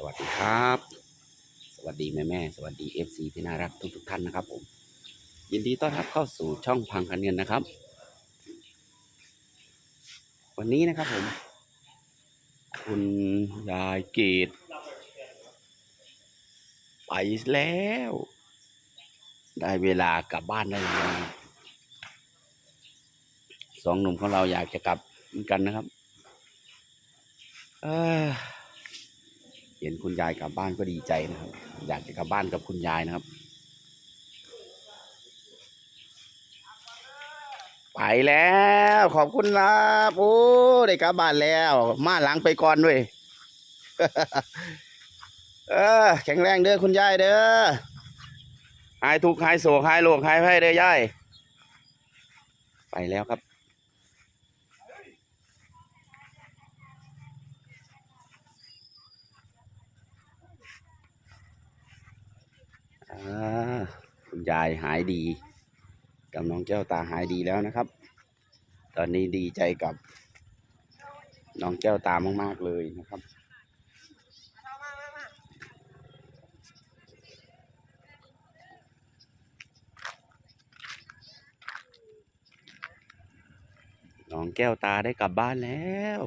สวัสดีครับ สวัสดีแม่แม่สวัสดีเอฟซีที่น่ารักทุกทุกท่านนะครับผม ยินดีต้อนรับเข้าสู่ช่องพังคันเงินนะครับ วันนี้นะครับผม คุณยายเกตไปแล้ว ได้เวลากลับบ้านได้แล้วสองหนุ่มของเราอยากจะกลับเหมือนกันนะครับ เออ เห็นคุณยายกลับบ้านก็ดีใจนะครับ อยากจะกลับบ้านกับคุณยายนะครับ ไปแล้วขอบคุณครับโอ้ได้กลับบ้านแล้ว มาหลังไปก่อนด้วยเออแข็งแรงเด้อคุณยายเด้อหายทุกข์หายโศกหายโรคหายไข้เด้อยายไปแล้วครับ คุณยายหายดีกับน้องแก้วตาหายดีแล้วนะครับ ตอนนี้ดีใจกับน้องแก้วตามาก ๆ เลยนะครับน้องแก้วตาได้กลับบ้านแล้ว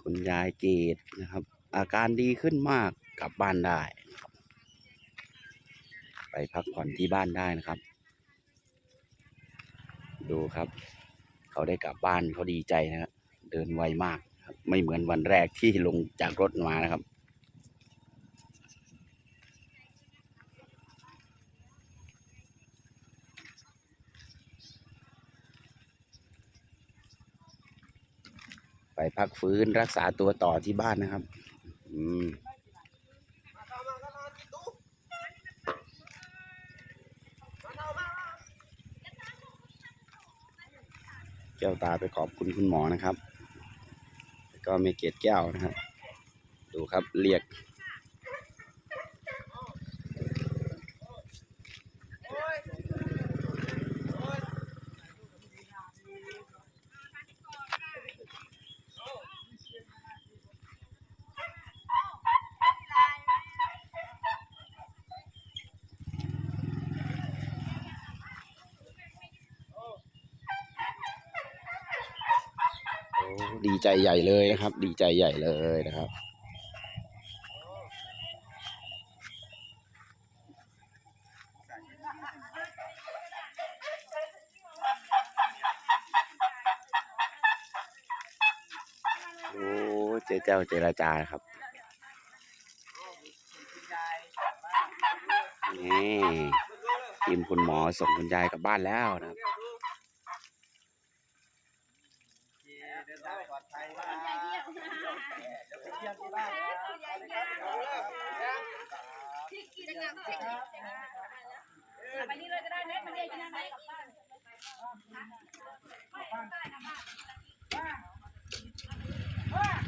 คุณยายเกตนะครับ อาการดีขึ้นมากกลับบ้านได้ พักผ่อนที่บ้านได้นะครับ ดูครับ เขาได้กลับบ้านเขาดีใจนะครับเดินไวมากไม่เหมือนวันแรกที่ลงจากรถมานะครับ ไปพักฟื้นรักษาตัวต่อที่บ้านนะครับ อืม แก้วตาไปขอบคุณคุณหมอนะครับ ก็เมเกตแก้วนะครับ ดูครับเรียก ดีใจใหญ่เลยนะครับ ดีใจใหญ่เลยนะครับโอ้เจ๊เจ้าเจรจาครับนี่ทีมคุณหมอส่งคุณยายกลับบ้านแล้วนะครับ เดินทางปลอดภัยนะเดี๋ยว ไปเยี่ยมที่บ้านนะที่กินน้ำเสร็จไปนี่เลยก็ได้นะมันเรียกยังไงกับบ้าน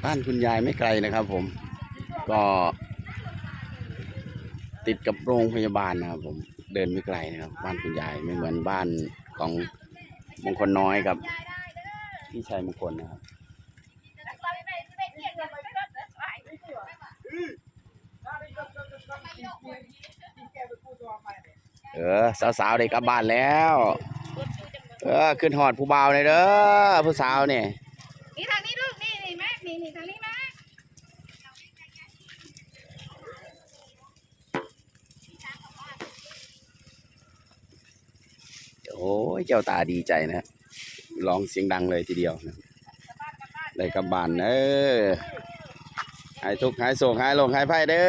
บ้านคุณยายไม่ไกลนะครับผม ก็ติดกับโรงพยาบาลนะครับผมเดินไม่ไกลนะครับ บ้านคุณยายไม่เหมือนบ้านของมงคลน้อยกับพี่ชายมงคลนะครับ เออสาวๆได้กลับบ้านแล้ว เออขึ้นหอดผู้บ่าวเลยเด้อผู้สาวเนี่ยนี่ทางนี้ลูกนี่นี่แม่นี่นี่ทางนี้นะโอ้ยเจ้าตาดีใจนะร้องเสียงดังเลยทีเดียวนะได้กลับบ้านเออ หายทุกข์หายโศกหายโรคหายภัยเด้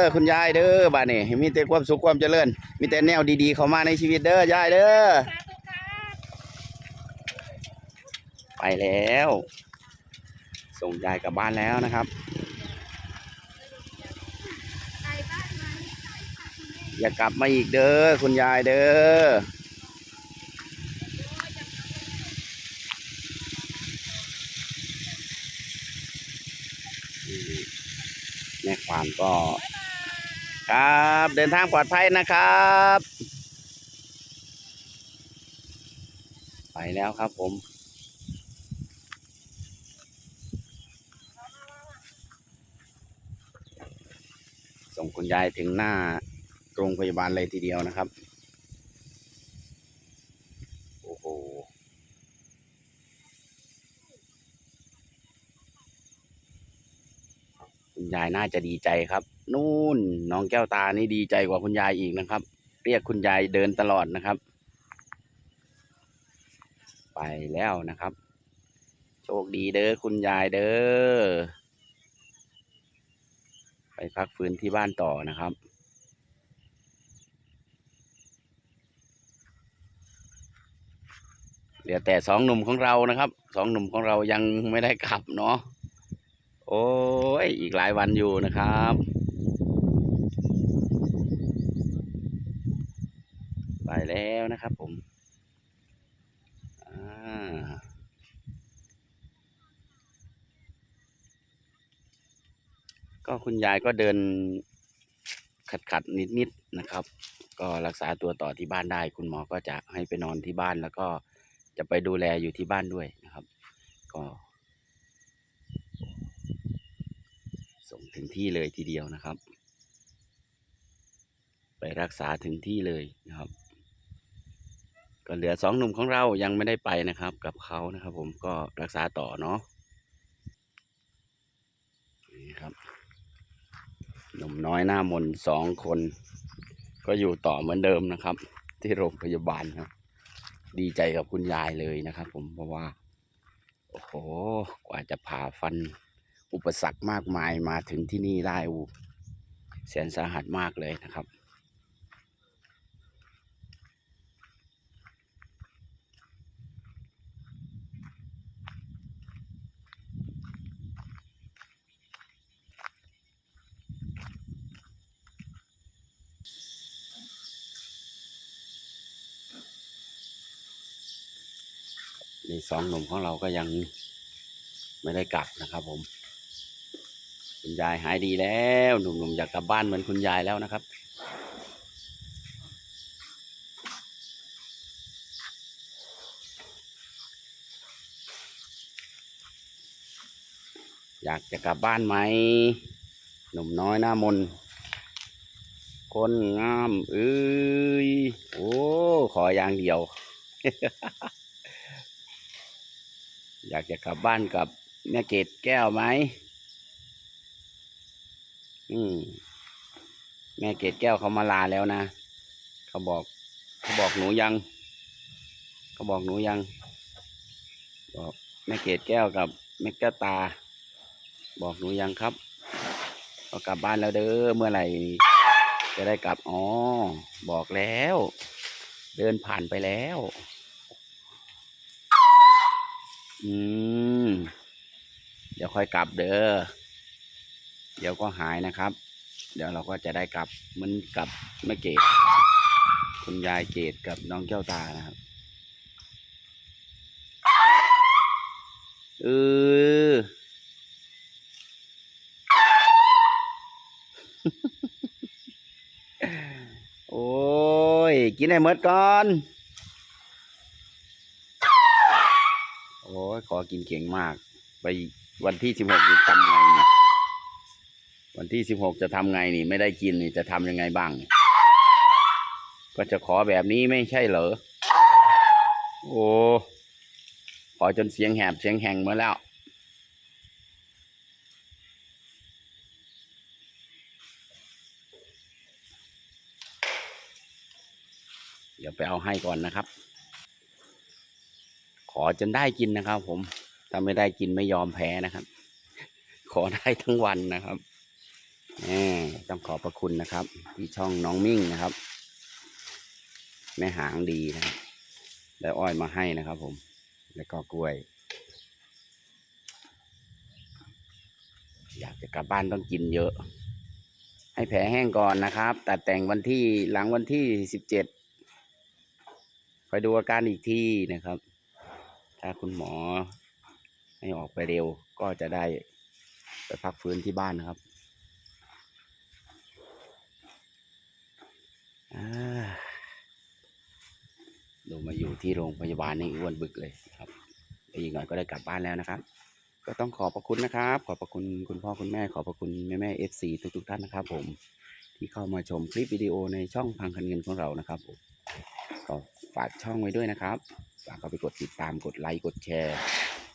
อคุณยายเด้อบ้านนี่มีแต่ความสุขความเจริญ มีแต่แนวดีๆเข้ามาในชีวิตเด้อยายเด้อไปแล้ว ส่งยายกลับบ้านแล้วนะครับอย่ากลับมาอีกเด้อคุณยายเด้อาร์มก็ ครับเดินทางปลอดภัยนะครับ ไปแล้วครับผมส่งคุณยายถึงหน้าโรงพยาบาลเลยทีเดียวนะครับ คุณยายน่าจะดีใจครับ นู่นน้องแก้วตานี่ดีใจกว่าคุณยายอีกนะครับ เรียกคุณยายเดินตลอดนะครับ ไปแล้วนะครับ โชคดีเด้อคุณยายเด้อไปพักฟื้นที่บ้านต่อนะครับเหลือแต่สองหนุ่มของเรานะครับสองหนุ่มของเรายังไม่ได้กลับเนาะ อ้ย อีกหลายวันอยู่นะครับ ไปแล้วนะครับผมอ่าก็คุณยายก็เดินขัดขัดนิดนิดๆนะครับ ก็รักษาตัวต่อที่บ้านได้ คุณหมอก็จะให้ไปนอนที่บ้านแล้วก็จะไปดูแลอยู่ที่บ้านด้วยนะครับ ก็ ส่งถึงที่เลยทีเดียวนะครับ ไปรักษาถึงที่เลยนะครับ ก็เหลือสองหนุ่มของเรายังไม่ได้ไปนะครับ กับเขานะครับ ผมก็รักษาต่อเนาะนี่ครับหนุ่มน้อยหน้ามนสองคน ก็อยู่ต่อเหมือนเดิมนะครับ ที่โรงพยาบาลครับ ดีใจกับคุณยายเลยนะครับ ผมเพราะว่า โอ้โห กว่าจะผ่าฟัน อุปสรรคมากมายมาถึงที่นี่ได้อูแสนสาหัสมากเลยนะครับ นี่สองหนุ่มของเราก็ยังไม่ได้กลับนะครับผม คุณยายหายดีแล้ว หนุ่มๆอยากกลับบ้านเหมือนคุณยายแล้วนะครับ อยากจะกลับบ้านไหม หนุ่มน้อยหน้ามน คนงามเอ้ยโอ้ขออย่างเดียว อยากจะกลับบ้านกับแม่เกดแก้วไหม อืม แม่เกดแก้วเขามาลาแล้วนะ เขาบอก เขาบอกหนูยัง เขาบอกหนูยัง บอกแม่เกดแก้วกับแม่แก้วตา บอกหนูยังครับเอากลับบ้านแล้วเด้อ เมื่อไหร่ จะได้กลับ อ๋อ บอกแล้ว เดินผ่านไปแล้ว อืม เดี๋ยวค่อยกลับเด้อ เดี๋ยวก็หายนะครับ เดี๋ยวเราก็จะได้กลับเหมันกับแม่เกดคุณยายเกดกับน้องแก้วตานะครับเออโอ้ย กินให้หมดก่อน โอ้ย ขอกินเก่งมาก ไปวันที่สิบหกจะทำไงนี่ วันที่สิบหกจะทำไงนี่ ไม่ได้กินนี่จะทำยังไงบ้าง ก็จะขอแบบนี้ไม่ใช่เหรอ โอ้ขอจนเสียงแหบเสียงแหงมาแล้ว เดี๋ยวไปเอาให้ก่อนนะครับ ขอจนได้กินนะครับผมถ้าไม่ได้กินไม่ยอมแพ้นะครับ ขอได้ทั้งวันนะครับ แหมต้องขอบพระคุณนะครับ ที่ช่องน้องมิ่งนะครับ แม่หางดีนะครับได้อ้อยมาให้นะครับ ผม แล้วก็กล้วย อยากจะกลับบ้านต้องกินเยอะ ให้แผลแห้งก่อนนะครับ ตัดแต่งวันที่หลังวันที่สิบเจ็ดคอยดูอาการอีกทีนะครับ ถ้าคุณหมอให้ออกไปเร็วก็จะได้ไปพักฟื้นที่บ้านนะครับ ดูมาอยู่ที่โรงพยาบาลนี่อ้วนบึกเลยครับอีกหน่อยก็ได้กลับบ้านแล้วนะครับ ก็ต้องขอบพระคุณนะครับ ขอบพระคุณคุณพ่อคุณแม่ ขอบพระคุณแม่แม่เอฟซีทุกๆท่านนะครับผมที่เข้ามาชมคลิปวิดีโอในช่องพังคันเงินของเรานะครับผมก็ฝากช่องไว้ด้วยนะครับ ฝากเข้าไปกดติดตามกดไลค์กดแชร์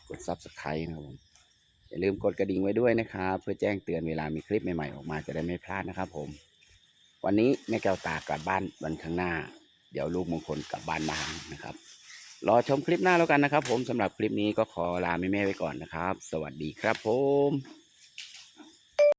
กด Subscribe นะครับผมอย่าลืมกดกระดิ่งไว้ด้วยนะครับ เพื่อแจ้งเตือนเวลามีคลิปใหม่ๆออกมาจะได้ไม่พลาดนะครับผม วันนี้แม่แก้วตากลับบ้านวันข้างหน้า เดี๋ยวลูกมงคลกลับบ้านนางนะครับ รอชมคลิปหน้าแล้วกันนะครับ ผมสำหรับคลิปนี้ก็ขอลาแม่ๆไว้ก่อนนะครับ สวัสดีครับผม